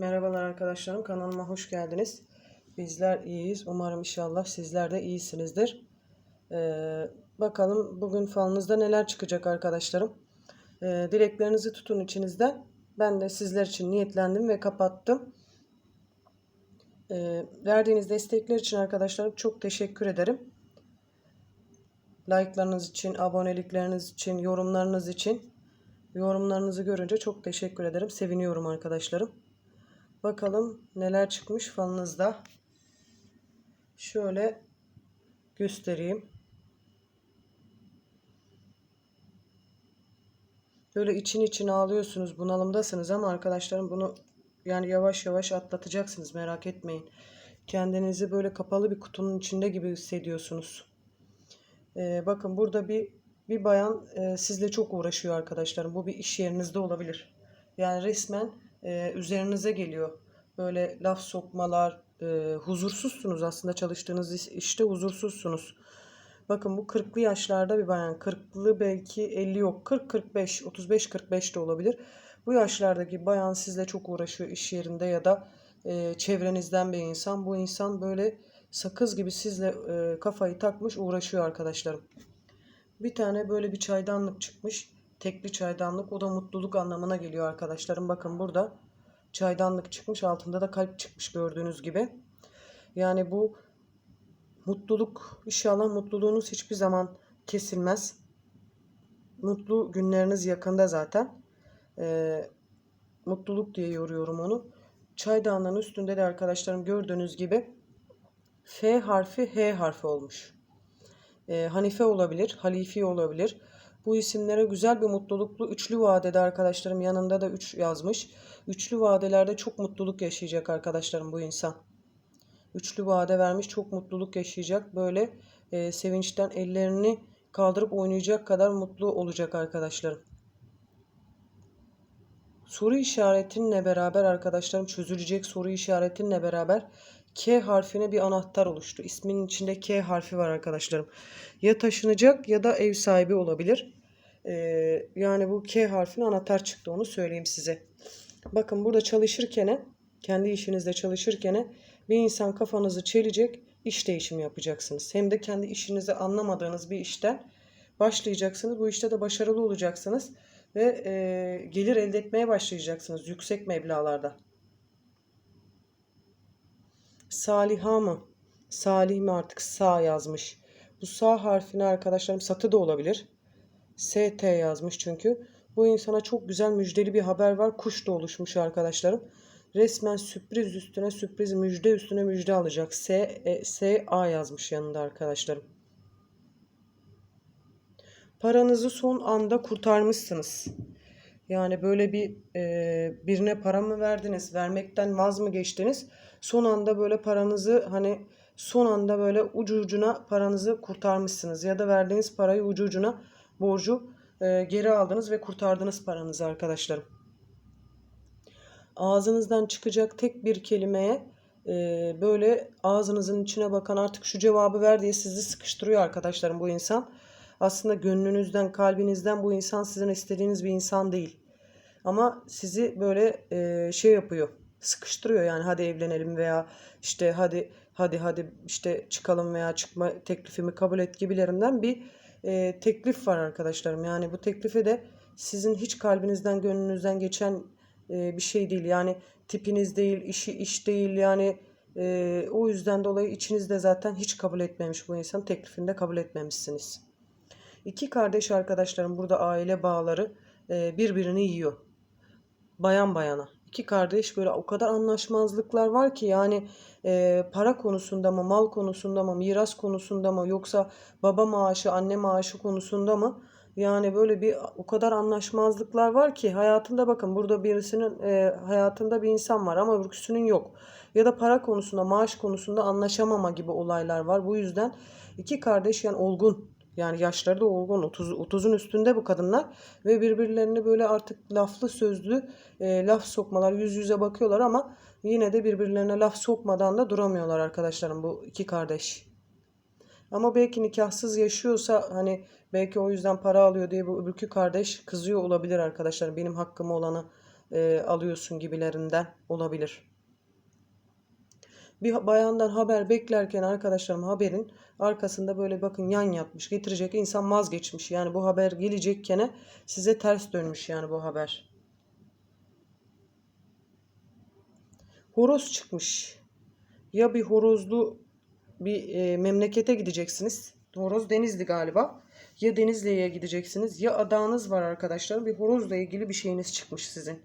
Merhabalar arkadaşlarım kanalıma hoş geldiniz. Bizler iyiyiz. Umarım inşallah sizler de iyisinizdir. Ee, bakalım bugün falınızda neler çıkacak arkadaşlarım. Ee, dileklerinizi tutun içinizde. Ben de sizler için niyetlendim ve kapattım. Ee, verdiğiniz destekler için arkadaşlarım çok teşekkür ederim. Like'larınız için, abonelikleriniz için, yorumlarınız için. Yorumlarınızı görünce çok teşekkür ederim. Seviniyorum arkadaşlarım. Bakalım neler çıkmış falınızda. Şöyle göstereyim. Böyle için için ağlıyorsunuz, bunalımdasınız ama arkadaşlarım bunu yani yavaş yavaş atlatacaksınız merak etmeyin. Kendinizi böyle kapalı bir kutunun içinde gibi hissediyorsunuz. Ee, bakın burada bir bir bayan e, sizle çok uğraşıyor arkadaşlarım. Bu bir iş yerinizde olabilir. Yani resmen e, üzerinize geliyor. Böyle laf sokmalar, e, huzursuzsunuz aslında çalıştığınız iş- işte huzursuzsunuz. Bakın bu 40'lı yaşlarda bir bayan. 40'lı belki 50 yok. 40-45, 35-45 de olabilir. Bu yaşlardaki bayan sizle çok uğraşıyor iş yerinde ya da e, çevrenizden bir insan. Bu insan böyle sakız gibi sizle e, kafayı takmış uğraşıyor arkadaşlarım. Bir tane böyle bir çaydanlık çıkmış. Tekli çaydanlık. O da mutluluk anlamına geliyor arkadaşlarım. Bakın burada çaydanlık çıkmış. Altında da kalp çıkmış gördüğünüz gibi. Yani bu mutluluk, inşallah mutluluğunuz hiçbir zaman kesilmez. Mutlu günleriniz yakında zaten. Ee, mutluluk diye yoruyorum onu. Çaydanlığın üstünde de arkadaşlarım gördüğünüz gibi F harfi H harfi olmuş. Ee, Hanife olabilir, Halifi olabilir. Bu isimlere güzel bir mutluluklu üçlü vadede arkadaşlarım yanında da 3 yazmış. Üçlü vadelerde çok mutluluk yaşayacak arkadaşlarım bu insan. Üçlü vade vermiş çok mutluluk yaşayacak. Böyle e, sevinçten ellerini kaldırıp oynayacak kadar mutlu olacak arkadaşlarım. Soru işaretinle beraber arkadaşlarım çözülecek soru işaretinle beraber K harfine bir anahtar oluştu. İsminin içinde K harfi var arkadaşlarım. Ya taşınacak ya da ev sahibi olabilir. Ee, yani bu K harfine anahtar çıktı onu söyleyeyim size. Bakın burada çalışırken kendi işinizde çalışırken bir insan kafanızı çelecek iş değişimi yapacaksınız. Hem de kendi işinizi anlamadığınız bir işten başlayacaksınız. Bu işte de başarılı olacaksınız ve e, gelir elde etmeye başlayacaksınız yüksek meblağlarda. Saliha mı? Salih mi artık sağ yazmış. Bu sağ harfine arkadaşlarım satı da olabilir. ST yazmış çünkü. Bu insana çok güzel müjdeli bir haber var. Kuş da oluşmuş arkadaşlarım. Resmen sürpriz üstüne sürpriz müjde üstüne müjde alacak. S, e, S A yazmış yanında arkadaşlarım. Paranızı son anda kurtarmışsınız. Yani böyle bir e, birine para mı verdiniz, vermekten vaz mı geçtiniz? Son anda böyle paranızı hani son anda böyle ucu ucuna paranızı kurtarmışsınız. Ya da verdiğiniz parayı ucu ucuna borcu e, geri aldınız ve kurtardınız paranızı arkadaşlarım. Ağzınızdan çıkacak tek bir kelimeye e, böyle ağzınızın içine bakan artık şu cevabı ver diye sizi sıkıştırıyor arkadaşlarım bu insan. Aslında gönlünüzden, kalbinizden bu insan sizin istediğiniz bir insan değil. Ama sizi böyle e, şey yapıyor. Sıkıştırıyor yani hadi evlenelim veya işte hadi hadi hadi işte çıkalım veya çıkma teklifimi kabul et gibilerinden bir e, teklif var arkadaşlarım. Yani bu teklifi de sizin hiç kalbinizden, gönlünüzden geçen e, bir şey değil. Yani tipiniz değil, işi iş değil yani e, o yüzden dolayı içinizde zaten hiç kabul etmemiş bu insan teklifini de kabul etmemişsiniz. İki kardeş arkadaşlarım burada aile bağları e, birbirini yiyor. Bayan bayana. İki kardeş böyle o kadar anlaşmazlıklar var ki yani e, para konusunda mı, mal konusunda mı, miras konusunda mı yoksa baba maaşı, anne maaşı konusunda mı? Yani böyle bir o kadar anlaşmazlıklar var ki hayatında bakın burada birisinin e, hayatında bir insan var ama öbürküsünün yok. Ya da para konusunda, maaş konusunda anlaşamama gibi olaylar var. Bu yüzden iki kardeş yani olgun yani yaşları da olgun 30 30'un üstünde bu kadınlar ve birbirlerini böyle artık laflı sözlü e, laf sokmalar yüz yüze bakıyorlar ama yine de birbirlerine laf sokmadan da duramıyorlar arkadaşlarım bu iki kardeş. Ama belki nikahsız yaşıyorsa hani belki o yüzden para alıyor diye bu öbürkü kardeş kızıyor olabilir arkadaşlar. Benim hakkım olanı e, alıyorsun gibilerinden olabilir. Bir bayandan haber beklerken arkadaşlarım haberin arkasında böyle bakın yan yatmış getirecek insan vazgeçmiş. Yani bu haber gelecekkene size ters dönmüş yani bu haber. Horoz çıkmış. Ya bir horozlu bir e, memlekete gideceksiniz. Horoz Denizli galiba. Ya Denizli'ye gideceksiniz ya adağınız var arkadaşlar. Bir horozla ilgili bir şeyiniz çıkmış sizin.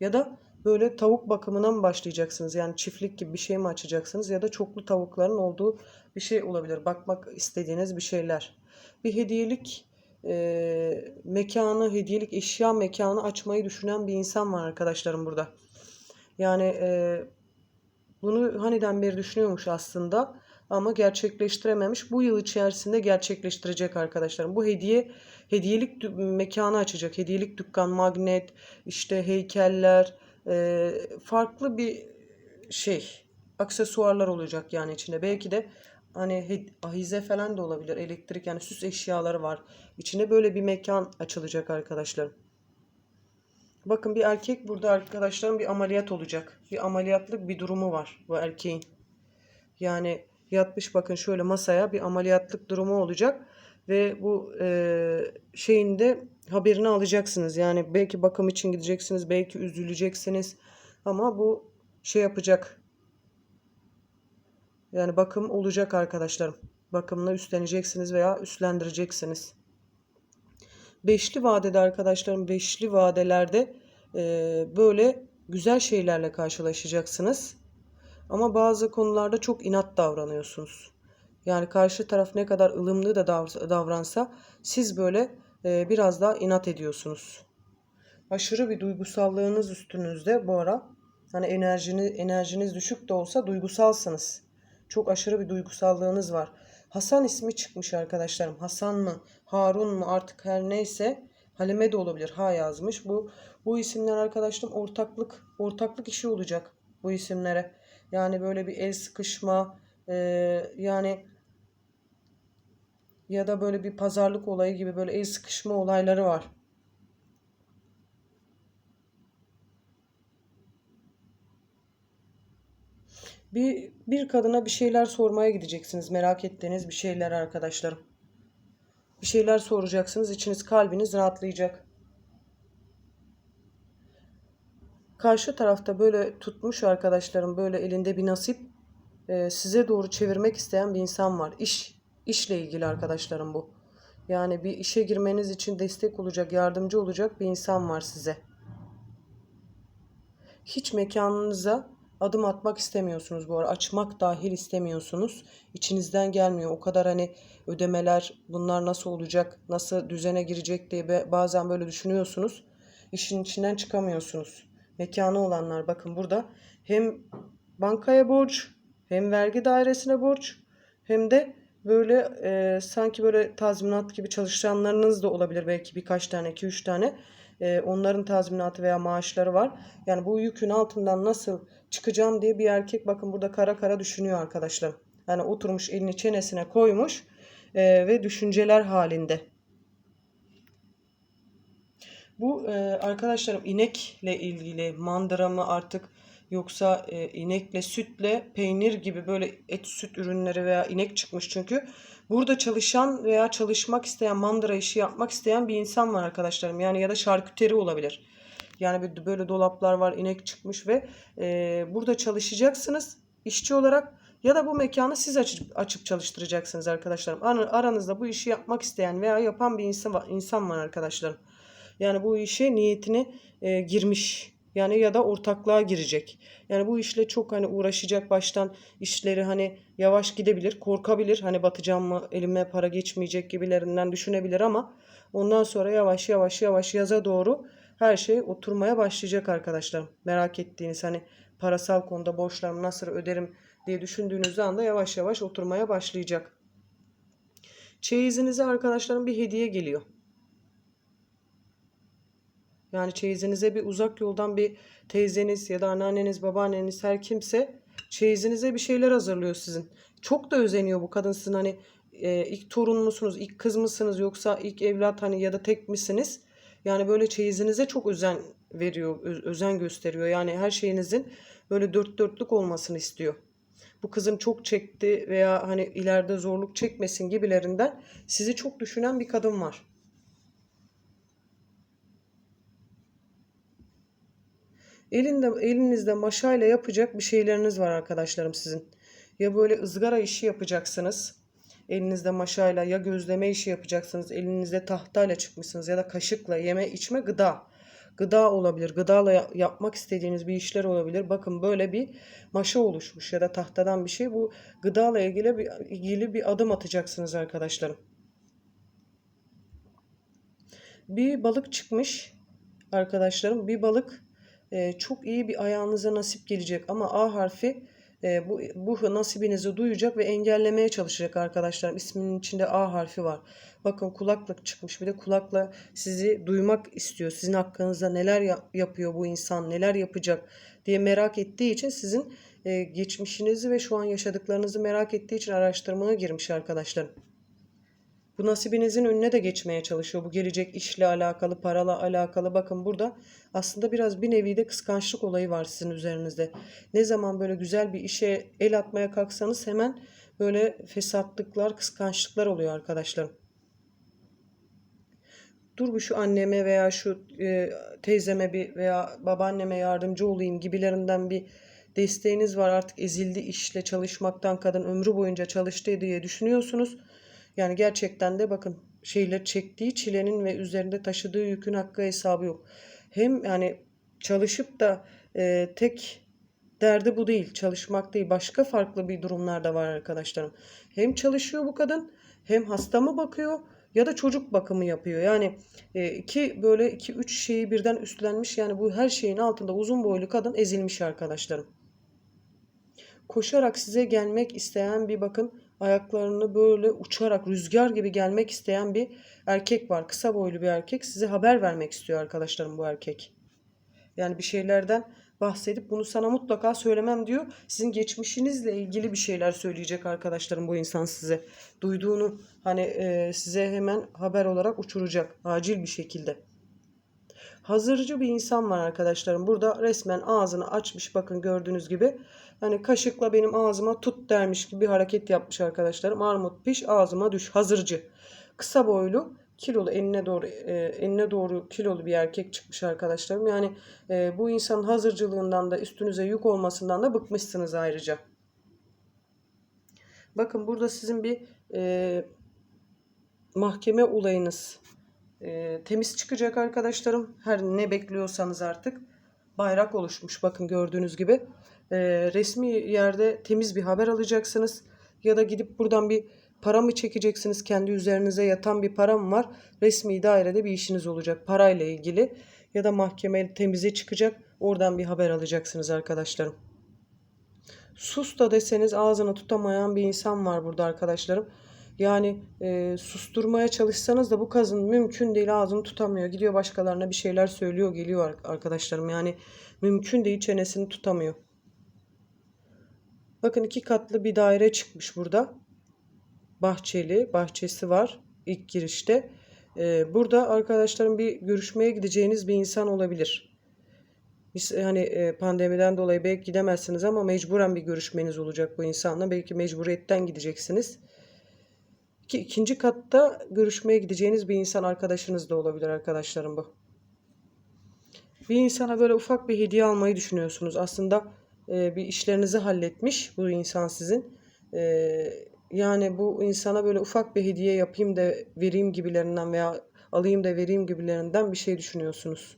Ya da böyle tavuk bakımına mı başlayacaksınız? Yani çiftlik gibi bir şey mi açacaksınız? Ya da çoklu tavukların olduğu bir şey olabilir. Bakmak istediğiniz bir şeyler. Bir hediyelik e, mekanı, hediyelik eşya mekanı açmayı düşünen bir insan var arkadaşlarım burada. Yani e, bunu haniden beri düşünüyormuş aslında ama gerçekleştirememiş. Bu yıl içerisinde gerçekleştirecek arkadaşlarım. Bu hediye hediyelik mekanı açacak. Hediyelik dükkan, magnet, işte heykeller, farklı bir şey, aksesuarlar olacak yani içinde. Belki de hani ahize falan da olabilir. Elektrik yani süs eşyaları var. İçinde böyle bir mekan açılacak arkadaşlarım. Bakın bir erkek burada arkadaşlarım bir ameliyat olacak. Bir ameliyatlık bir durumu var bu erkeğin. Yani yatmış bakın şöyle masaya bir ameliyatlık durumu olacak. Ve bu e, şeyin de haberini alacaksınız. Yani belki bakım için gideceksiniz, belki üzüleceksiniz. Ama bu şey yapacak. Yani bakım olacak arkadaşlarım. Bakımını üstleneceksiniz veya üstlendireceksiniz. Beşli vadede arkadaşlarım beşli vadelerde e, böyle güzel şeylerle karşılaşacaksınız. Ama bazı konularda çok inat davranıyorsunuz. Yani karşı taraf ne kadar ılımlı da dav- davransa siz böyle e, biraz daha inat ediyorsunuz. Aşırı bir duygusallığınız üstünüzde bu ara. Hani enerjiniz, enerjiniz düşük de olsa duygusalsınız. Çok aşırı bir duygusallığınız var. Hasan ismi çıkmış arkadaşlarım. Hasan mı, Harun mu artık her neyse Halime de olabilir. Ha yazmış. Bu bu isimler arkadaşlarım ortaklık ortaklık işi olacak bu isimlere. Yani böyle bir el sıkışma e, yani ya da böyle bir pazarlık olayı gibi böyle el sıkışma olayları var. Bir, bir kadına bir şeyler sormaya gideceksiniz. Merak ettiğiniz bir şeyler arkadaşlarım. Bir şeyler soracaksınız. içiniz kalbiniz rahatlayacak. Karşı tarafta böyle tutmuş arkadaşlarım böyle elinde bir nasip e, size doğru çevirmek isteyen bir insan var. İş, işle ilgili arkadaşlarım bu. Yani bir işe girmeniz için destek olacak, yardımcı olacak bir insan var size. Hiç mekanınıza adım atmak istemiyorsunuz bu ara. Açmak dahil istemiyorsunuz. İçinizden gelmiyor. O kadar hani ödemeler bunlar nasıl olacak, nasıl düzene girecek diye bazen böyle düşünüyorsunuz. İşin içinden çıkamıyorsunuz. Mekanı olanlar bakın burada hem bankaya borç, hem vergi dairesine borç, hem de böyle e, sanki böyle tazminat gibi çalışanlarınız da olabilir belki birkaç tane, iki üç tane. E, onların tazminatı veya maaşları var. Yani bu yükün altından nasıl çıkacağım diye bir erkek bakın burada kara kara düşünüyor arkadaşlar. Yani oturmuş elini çenesine koymuş e, ve düşünceler halinde. Bu e, arkadaşlarım inekle ilgili mandıra mı artık yoksa e, inekle sütle peynir gibi böyle et süt ürünleri veya inek çıkmış çünkü. Burada çalışan veya çalışmak isteyen mandıra işi yapmak isteyen bir insan var arkadaşlarım. Yani ya da şarküteri olabilir. Yani böyle- dolaplar var inek çıkmış ve e, burada çalışacaksınız işçi olarak ya da bu mekanı siz açıp, açıp çalıştıracaksınız arkadaşlarım. Ar- Aranızda bu işi yapmak isteyen veya yapan bir insan var, insan var arkadaşlarım. Yani bu işe niyetini e, girmiş. Yani ya da ortaklığa girecek. Yani bu işle çok hani uğraşacak baştan işleri hani yavaş gidebilir, korkabilir. Hani batacağım mı, elime para geçmeyecek gibilerinden düşünebilir ama ondan sonra yavaş yavaş yavaş yaza doğru her şey oturmaya başlayacak arkadaşlar. Merak ettiğiniz hani parasal konuda borçlarımı nasıl öderim diye düşündüğünüz anda yavaş yavaş oturmaya başlayacak. Çeyizinize arkadaşlarım bir hediye geliyor. Yani çeyizinize bir uzak yoldan bir teyzeniz ya da anneanneniz, babaanneniz her kimse çeyizinize bir şeyler hazırlıyor sizin. Çok da özeniyor bu kadın sizin hani e, ilk torun musunuz, ilk kız mısınız yoksa ilk evlat hani ya da tek misiniz? Yani böyle çeyizinize çok özen veriyor, özen gösteriyor. Yani her şeyinizin böyle dört dörtlük olmasını istiyor. Bu kızım çok çekti veya hani ileride zorluk çekmesin gibilerinden sizi çok düşünen bir kadın var. Elinde, elinizde maşayla yapacak bir şeyleriniz var arkadaşlarım sizin. Ya böyle ızgara işi yapacaksınız. Elinizde maşayla ya gözleme işi yapacaksınız. Elinizde tahtayla çıkmışsınız ya da kaşıkla yeme içme gıda. Gıda olabilir. Gıdayla ya- yapmak istediğiniz bir işler olabilir. Bakın böyle bir maşa oluşmuş ya da tahtadan bir şey. Bu gıdayla ilgili bir, ilgili bir adım atacaksınız arkadaşlarım. Bir balık çıkmış arkadaşlarım. Bir balık e, çok iyi bir ayağınıza nasip gelecek ama A harfi e, bu, bu nasibinizi duyacak ve engellemeye çalışacak arkadaşlarım. İsminin içinde A harfi var. Bakın kulaklık çıkmış. Bir de kulakla sizi duymak istiyor. Sizin hakkınızda neler ya- yapıyor bu insan, neler yapacak diye merak ettiği için sizin e, geçmişinizi ve şu an yaşadıklarınızı merak ettiği için araştırmaya girmiş arkadaşlarım. Bu nasibinizin önüne de geçmeye çalışıyor. Bu gelecek işle alakalı, parala alakalı. Bakın burada aslında biraz bir nevi de kıskançlık olayı var sizin üzerinizde. Ne zaman böyle güzel bir işe el atmaya kalksanız hemen böyle fesatlıklar, kıskançlıklar oluyor arkadaşlarım. Dur bu şu anneme veya şu e, teyzeme bir veya babaanneme yardımcı olayım gibilerinden bir desteğiniz var. Artık ezildi işle çalışmaktan kadın ömrü boyunca çalıştı diye düşünüyorsunuz. Yani gerçekten de bakın şeyler çektiği çilenin ve üzerinde taşıdığı yükün hakkı hesabı yok. Hem yani çalışıp da e, tek derdi bu değil. Çalışmak değil. Başka farklı bir durumlar da var arkadaşlarım. Hem çalışıyor bu kadın hem hasta mı bakıyor ya da çocuk bakımı yapıyor. Yani e, iki böyle iki üç şeyi birden üstlenmiş. Yani bu her şeyin altında uzun boylu kadın ezilmiş arkadaşlarım koşarak size gelmek isteyen bir bakın ayaklarını böyle uçarak rüzgar gibi gelmek isteyen bir erkek var. Kısa boylu bir erkek. Size haber vermek istiyor arkadaşlarım bu erkek. Yani bir şeylerden bahsedip bunu sana mutlaka söylemem diyor. Sizin geçmişinizle ilgili bir şeyler söyleyecek arkadaşlarım bu insan size. Duyduğunu hani e, size hemen haber olarak uçuracak acil bir şekilde. Hazırcı bir insan var arkadaşlarım. Burada resmen ağzını açmış bakın gördüğünüz gibi. Hani kaşıkla benim ağzıma tut dermiş gibi bir hareket yapmış arkadaşlarım. Armut piş ağzıma düş. Hazırcı. Kısa boylu kilolu enine doğru e, enine doğru kilolu bir erkek çıkmış arkadaşlarım. Yani e, bu insanın hazırcılığından da üstünüze yük olmasından da bıkmışsınız ayrıca. Bakın burada sizin bir e, mahkeme olayınız e, temiz çıkacak arkadaşlarım. Her ne bekliyorsanız artık bayrak oluşmuş. Bakın gördüğünüz gibi E, resmi yerde temiz bir haber alacaksınız. Ya da gidip buradan bir para mı çekeceksiniz? Kendi üzerinize yatan bir para mı var? Resmi dairede bir işiniz olacak parayla ilgili. Ya da mahkeme temize çıkacak. Oradan bir haber alacaksınız arkadaşlarım. Sus da deseniz ağzını tutamayan bir insan var burada arkadaşlarım. Yani e, susturmaya çalışsanız da bu kadın mümkün değil ağzını tutamıyor. Gidiyor başkalarına bir şeyler söylüyor geliyor ar- arkadaşlarım. Yani mümkün değil çenesini tutamıyor. Bakın iki katlı bir daire çıkmış burada. Bahçeli, bahçesi var ilk girişte. E, burada arkadaşlarım bir görüşmeye gideceğiniz bir insan olabilir. Biz hani e, pandemiden dolayı belki gidemezsiniz ama mecburen bir görüşmeniz olacak bu insanla. Belki mecburiyetten gideceksiniz. Ki ikinci katta görüşmeye gideceğiniz bir insan arkadaşınız da olabilir arkadaşlarım bu. Bir insana böyle ufak bir hediye almayı düşünüyorsunuz. Aslında e, bir işlerinizi halletmiş bu insan sizin. E, yani bu insana böyle ufak bir hediye yapayım da vereyim gibilerinden veya alayım da vereyim gibilerinden bir şey düşünüyorsunuz.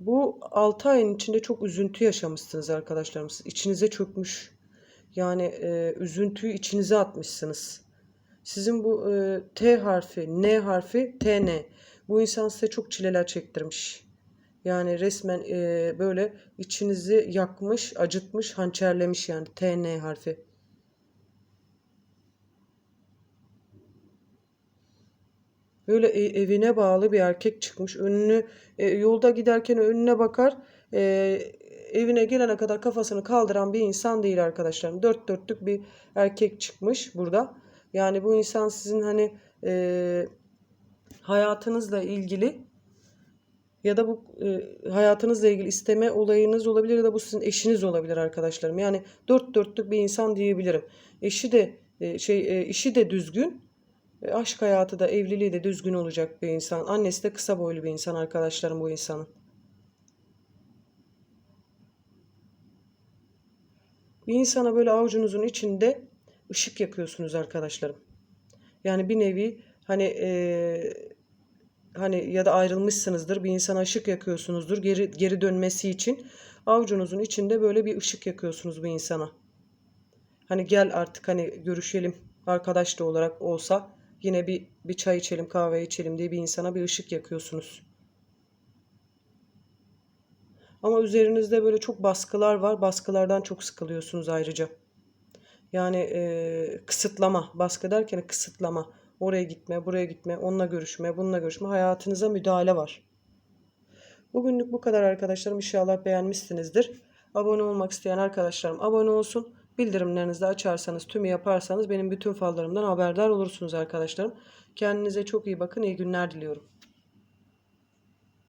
Bu 6 ayın içinde çok üzüntü yaşamışsınız arkadaşlarım. İçinize çökmüş. Yani e, üzüntüyü içinize atmışsınız. Sizin bu e, T harfi, N harfi, TN. Bu insan size çok çileler çektirmiş. Yani resmen e, böyle içinizi yakmış, acıtmış, hançerlemiş yani TN harfi. Böyle e- evine bağlı bir erkek çıkmış. Önünü e, yolda giderken önüne bakar. E, evine gelene kadar kafasını kaldıran bir insan değil arkadaşlarım. Dört dörtlük bir erkek çıkmış burada. Yani bu insan sizin hani e, hayatınızla ilgili ya da bu e, hayatınızla ilgili isteme olayınız olabilir ya da bu sizin eşiniz olabilir arkadaşlarım. Yani dört dörtlük bir insan diyebilirim. Eşi de e, şey e, işi de düzgün, e, aşk hayatı da evliliği de düzgün olacak bir insan. Annesi de kısa boylu bir insan arkadaşlarım bu insanın. Bir insana böyle avucunuzun içinde ışık yakıyorsunuz arkadaşlarım. Yani bir nevi hani eee, hani ya da ayrılmışsınızdır bir insana ışık yakıyorsunuzdur geri geri dönmesi için avucunuzun içinde böyle bir ışık yakıyorsunuz bir insana. Hani gel artık hani görüşelim arkadaş da olarak olsa yine bir bir çay içelim kahve içelim diye bir insana bir ışık yakıyorsunuz. Ama üzerinizde böyle çok baskılar var. Baskılardan çok sıkılıyorsunuz ayrıca. Yani eee, kısıtlama, baskı derken kısıtlama. Oraya gitme, buraya gitme, onunla görüşme, bununla görüşme. Hayatınıza müdahale var. Bugünlük bu kadar arkadaşlarım. İnşallah beğenmişsinizdir. Abone olmak isteyen arkadaşlarım abone olsun. Bildirimlerinizi de açarsanız, tümü yaparsanız benim bütün fallarımdan haberdar olursunuz arkadaşlarım. Kendinize çok iyi bakın. İyi günler diliyorum.